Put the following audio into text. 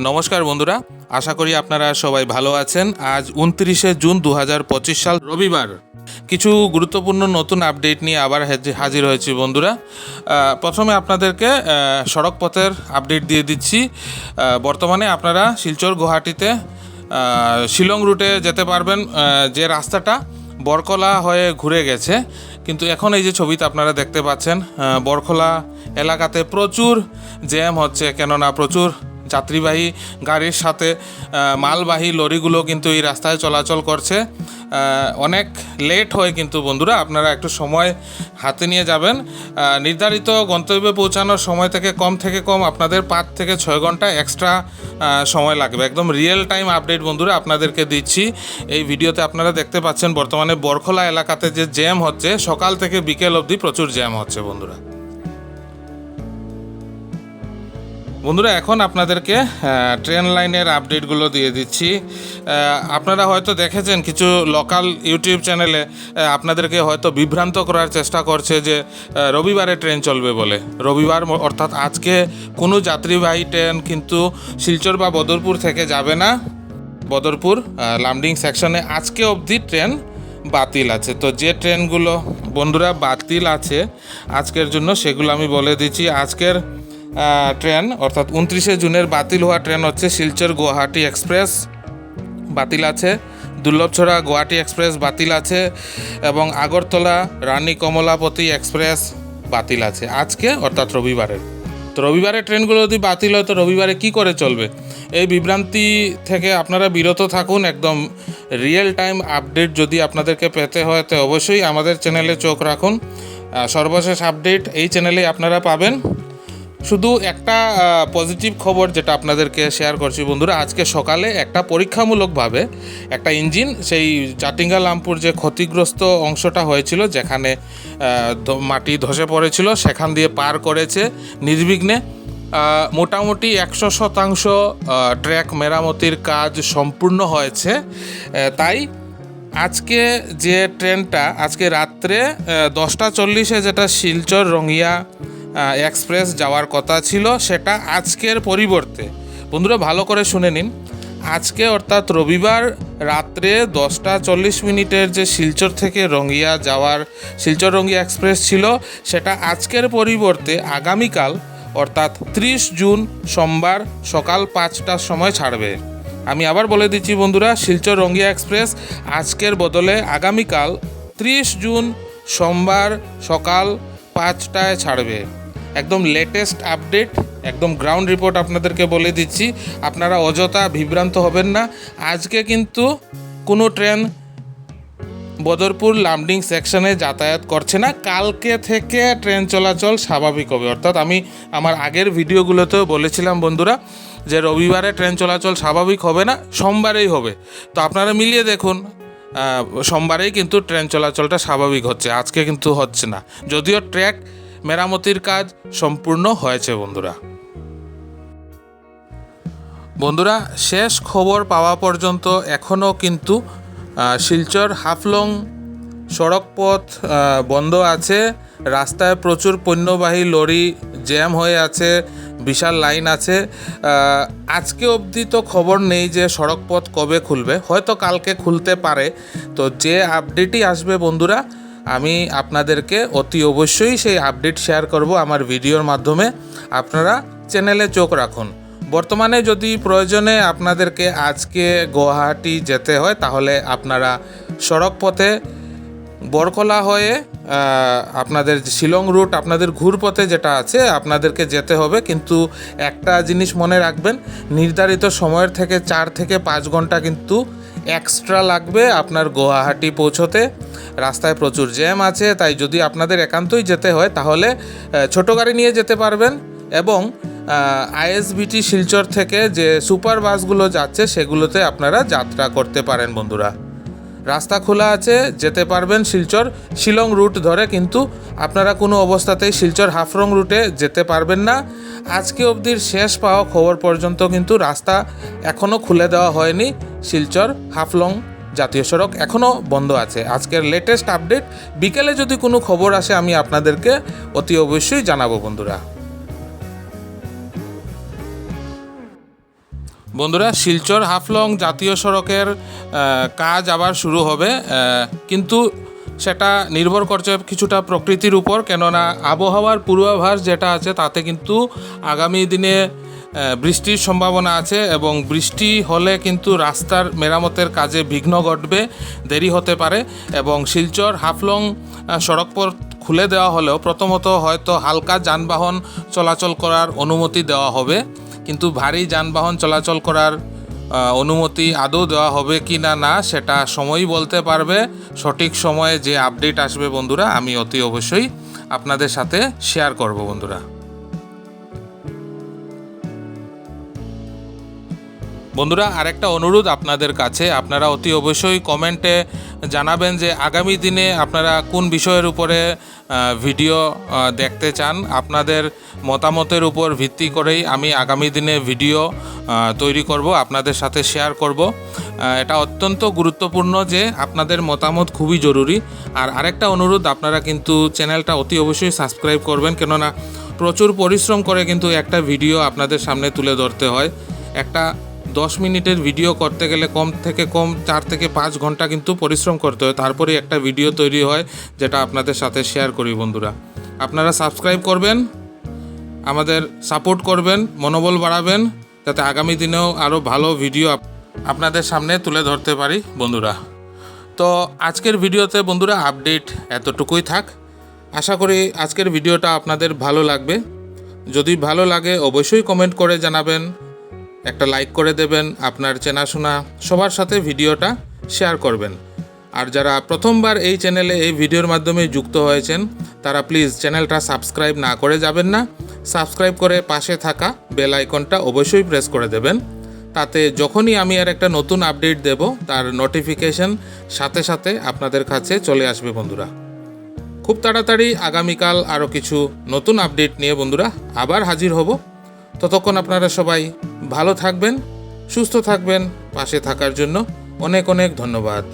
নমস্কার বন্ধুরা আশা করি আপনারা সবাই ভালো আছেন। আজ উনত্রিশে জুন দু হাজার পঁচিশ সাল রবিবার। কিছু গুরুত্বপূর্ণ নতুন আপডেট নিয়ে আবার হাজি- হাজির হয়েছি বন্ধুরা। প্রথমে আপনাদেরকে আহ, সড়ক পথের আপডেট দিয়ে দিচ্ছি। বর্তমানে আপনারা শিলচর গুয়াহাটিতে শিলং রুটে যেতে পারবেন। যে রাস্তাটা বরকলা হয়ে ঘুরে গেছে। কিন্তু এখন এই যে ছবিতে আপনারা দেখতে পাচ্ছেন বরকলা এলাকাতে প্রচুর জ্যাম হচ্ছে। কেননা প্রচুর যাত্রীবাহী গাড়ির সাথে মালবাহী লরিগুলো কিন্তু এই রাস্তায় চলাচল করছে। অনেক লেট হয় কিন্তু বন্ধুরা আপনারা একটু সময় হাতে নিয়ে যাবেন। নির্ধারিত গন্তব্যে পৌঁছানোর সময় থেকে কম থেকে কম আপনাদের পাঁচ থেকে ছয় ঘণ্টা এক্সট্রা সময় লাগবে। একদম রিয়েল টাইম আপডেট বন্ধুরা আপনাদেরকে দিচ্ছি। এই ভিডিওতে আপনারা দেখতে পাচ্ছেন বর্তমানে বরখোলা এলাকাতে যে জ্যাম হচ্ছে, সকাল থেকে বিকেল অবধি প্রচুর জ্যাম হচ্ছে বন্ধুরা। বন্ধুরা, এখন আপনাদেরকে ট্রেন লাইনের আপডেটগুলো দিয়ে দিচ্ছি। আপনারা হয়তো দেখেছেন কিছু লোকাল ইউটিউব চ্যানেলে আপনাদেরকে হয়তো বিভ্রান্ত করার চেষ্টা করছে যে রবিবারে ট্রেন চলবে বলে। রবিবার অর্থাৎ আজকে কোনো যাত্রীবাহী ট্রেন কিন্তু শিলচর বা বদরপুর থেকে যাবে না। বদরপুর লামডিং সেকশনে আজকে অবধি ট্রেন বাতিল আছে। তো যে ট্রেনগুলো বন্ধুরা, বাতিল আছে, আজকের জন্য সেগুলো আমি বলে দিচ্ছি। আজকের ট্রেন, অর্থাৎ উনত্রিশে জুনের বাতিল হওয়া ট্রেন হচ্ছে শিলচর গুয়াহাটি এক্সপ্রেস। বাতিল আছে। দুর্লভছড়া গুয়াহাটি এক্সপ্রেস বাতিল আছে এবং আগরতলা রানী কমলাপতি এক্সপ্রেস বাতিল আছে। আজকে, অর্থাৎ রবিবারের তো রবিবারের ট্রেনগুলো যদি বাতিল হয়, তো রবিবারে কি করে চলবে? এই বিভ্রান্তি থেকে আপনারা বিরত থাকুন। একদম রিয়েল টাইম আপডেট যদি আপনাদেরকে পেতে হয়, তো অবশ্যই আমাদের চ্যানেলে চোখ রাখুন। সর্বশেষ আপডেট এই চ্যানেলেই আপনারা পাবেন। শুধু একটা পজিটিভ খবর যেটা আপনাদেরকে শেয়ার করছি বন্ধুরা, আজকে সকালে একটা পরীক্ষামূলকভাবে একটা ইঞ্জিন সেই জাটিঙ্গা লামপুর যে ক্ষতিগ্রস্ত অংশটা হয়েছিল, যেখানে মাটি ধসে পড়েছিল, সেখান দিয়ে পার করেছে নির্বিঘ্নে মোটামুটি একশো শতাংশ ট্র্যাক মেরামতির কাজ সম্পূর্ণ হয়েছে। তাই আজকে যে ট্রেনটা আজকে রাত্রে দশটা চল্লিশে যেটা শিলচর রঙিয়া এক্সপ্রেস যাওয়ার কথা ছিল সেটা আজকের পরিবর্তে। বন্ধুরা, ভালো করে শুনে নিন। আজকে অর্থাৎ রবিবার রাত্রে দশটা চল্লিশ মিনিটের যে শিলচর থেকে রঙ্গিয়া যাওয়ার শিলচর রঙ্গিয়া এক্সপ্রেস ছিল, সেটা আজকের পরিবর্তে আগামীকাল অর্থাৎ ত্রিশ জুন সোমবার সকাল পাঁচটার সময় ছাড়বে। আমি আবার বলে দিচ্ছি বন্ধুরা, শিলচর রঙ্গিয়া এক্সপ্রেস আজকের বদলে আগামীকাল ত্রিশ জুন সোমবার সকাল পাঁচটায় ছাড়বে। একদম লেটেস্ট আপডেট একদম গ্রাউন্ড রিপোর্ট আপনাদেরকে বলে দিচ্ছি। আপনারা অযথা বিভ্রান্ত হবেন না। আজকে কিন্তু কোনো ট্রেন বদরপুর লামডিং সেকশনে যাতায়াত করছে না। কালকে থেকে ট্রেন চলাচল স্বাভাবিক হবে। অর্থাৎ আমি আমার আগের ভিডিওগুলোতেও বলেছিলাম বন্ধুরা যে রবিবারে ট্রেন চলাচল স্বাভাবিক হবে না, সোমবারেই হবে। তো আপনারা মিলিয়ে দেখুন। সোমবারেই কিন্তু ট্রেন চলাচলটা স্বাভাবিক হচ্ছে। আজকে কিন্তু হচ্ছে না। যদিও ট্র্যাক মেরামতির কাজ সম্পূর্ণ হয়েছে বন্ধুরা। বন্ধুরা, শেষ খবর পাওয়া পর্যন্ত এখনও কিন্তু শিলচর হাফলং সড়ক পথ বন্ধ আছে। রাস্তায় প্রচুর পণ্যবাহী লরি জ্যাম হয়ে আছে। বিশাল লাইন আছে। আজকে অবধি তো খবর নেই যে সড়ক পথ কবে খুলবে। হয়তো কালকে খুলতে পারে। তো যে আপডেটই আসবে বন্ধুরা, আমি আপনাদেরকে অতি অবশ্যই সেই আপডেট শেয়ার করব আমার ভিডিওর মাধ্যমে। আপনারা চ্যানেলে চোখ রাখুন। বর্তমানে যদি প্রয়োজনে আপনাদেরকে আজকে গুয়াহাটি যেতে হয়, তাহলে আপনারা সড়ক পথে বরকলা হয়ে আপনাদের শিলং রুট, আপনাদের ঘুরপথে যেটা আছে, আপনাদেরকে যেতে হবে। কিন্তু একটা জিনিস মনে রাখবেন, নির্ধারিত সময়ের থেকে চার থেকে পাঁচ ঘণ্টা কিন্তু এক্সট্রা লাগবে আপনার গুয়াহাটি পৌঁছতে। রাস্তায় প্রচুর জ্যাম আছে, তাই যদি আপনাদের একান্তই যেতে হয়, তাহলে ছোট গাড়ি নিয়ে যেতে পারবেন এবং আইএসবিটি শিলচর থেকে যে সুপার বাসগুলো যাচ্ছে, সেগুলোতে আপনারা যাত্রা করতে পারেন বন্ধুরা। রাস্তা খোলা আছে, যেতে পারবেন শিলচর। শিলং রুট ধরে কিন্তু আপনারা কোনো অবস্থাতেই শিলচর হাফরং রুটে যেতে পারবেন না। আজকে অবধির শেষ পাওয়া খবর পর্যন্ত কিন্তু রাস্তা এখনও খুলে দেওয়া হয়নি। শিলচর হাফলং জাতীয় সড়ক এখনও বন্ধ আছে। আজকের লেটেস্ট আপডেট বিকেলে যদি কোনো খবর আসে, আমি আপনাদেরকে অতি অবশ্যই জানাব বন্ধুরা। বন্ধুরা, শিলচর হাফলং জাতীয় সড়কের কাজ আবার শুরু হবে। কিন্তু সেটা নির্ভর করছে কিছুটা প্রকৃতির উপর, কেননা আবহাওয়ার পূর্বাভাস যেটা আছে তাতে কিন্তু আগামী দিনে বৃষ্টির সম্ভাবনা আছে এবং বৃষ্টি হলে কিন্তু রাস্তার মেরামতের কাজে বিঘ্ন ঘটবে, দেরি হতে পারে এবং শিলচর হাফলং সড়ক পথ খুলে দেওয়া হলেও প্রথমত হয়তো হালকা যানবাহন চলাচল করার অনুমতি দেওয়া হবে। কিন্তু ভারী যানবাহন চলাচল করার অনুমতি আদৌ দেওয়া হবে কি না না সেটা সময়ই বলতে পারবে। সঠিক সময়ে যে আপডেট আসবে বন্ধুরা, আমি অতি অবশ্যই আপনাদের সাথে শেয়ার করব বন্ধুরা। বন্ধুরা, আরেকটা অনুরোধ আপনাদের কাছে। আপনারা অতি অবশ্যই কমেন্টে জানাবেন যে আগামী দিনে আপনারা কোন বিষয়ের উপরে ভিডিও দেখতে চান। আপনাদের মতামতের উপর ভিত্তি করেই আমি আগামী দিনে ভিডিও তৈরি করব, আপনাদের সাথে শেয়ার করব। এটা অত্যন্ত গুরুত্বপূর্ণ যে আপনাদের মতামত খুবই জরুরি। আর আরেকটা অনুরোধ, আপনারা কিন্তু চ্যানেলটা অতি অবশ্যই সাবস্ক্রাইব করবেন, কেননা প্রচুর পরিশ্রম করে কিন্তু একটা ভিডিও আপনাদের সামনে তুলে ধরতে হয়। একটা দশ মিনিটের ভিডিও করতে গেলে কম থেকে কম চার থেকে পাঁচ ঘণ্টা কিন্তু পরিশ্রম করতে হয়। তারপরে একটা ভিডিও তৈরি হয়, যেটা আপনাদের সাথে শেয়ার করি বন্ধুরা। আপনারা সাবস্ক্রাইব করবেন, আমাদের সাপোর্ট করবেন, মনোবল বাড়াবেন, যাতে আগামী দিনেও আরও ভালো ভিডিও আপনাদের সামনে তুলে ধরতে পারি বন্ধুরা। তো আজকের ভিডিওতে বন্ধুরা আপডেট এতটুকুই থাক। আশা করি আজকের ভিডিওটা আপনাদের ভালো লাগবে। যদি ভালো লাগে অবশ্যই কমেন্ট করে জানাবেন। একটা লাইক করে দেবেন, আপনার চেনাশোনা, সবার সাথে ভিডিওটা শেয়ার করবেন। আর যারা প্রথমবার এই চ্যানেলে এই ভিডিওর মাধ্যমে যুক্ত হয়েছেন, তারা প্লিজ চ্যানেলটা সাবস্ক্রাইব না করে যাবেন না। সাবস্ক্রাইব করে পাশে থাকা বেল আইকনটা অবশ্যই প্রেস করে দেবেন। তাতে যখনই আমি আর একটা নতুন আপডেট দেব, তার নোটিফিকেশন সাথে সাথে আপনাদের কাছে চলে আসবে বন্ধুরা। খুব তাড়াতাড়ি আগামীকাল আরও কিছু নতুন আপডেট নিয়ে বন্ধুরা আবার হাজির হব। ততক্ষণ আপনারা সবাই ভালো থাকবেন সুস্থ থাকবেন পাশে থাকার জন্য অনেক অনেক ধন্যবাদ।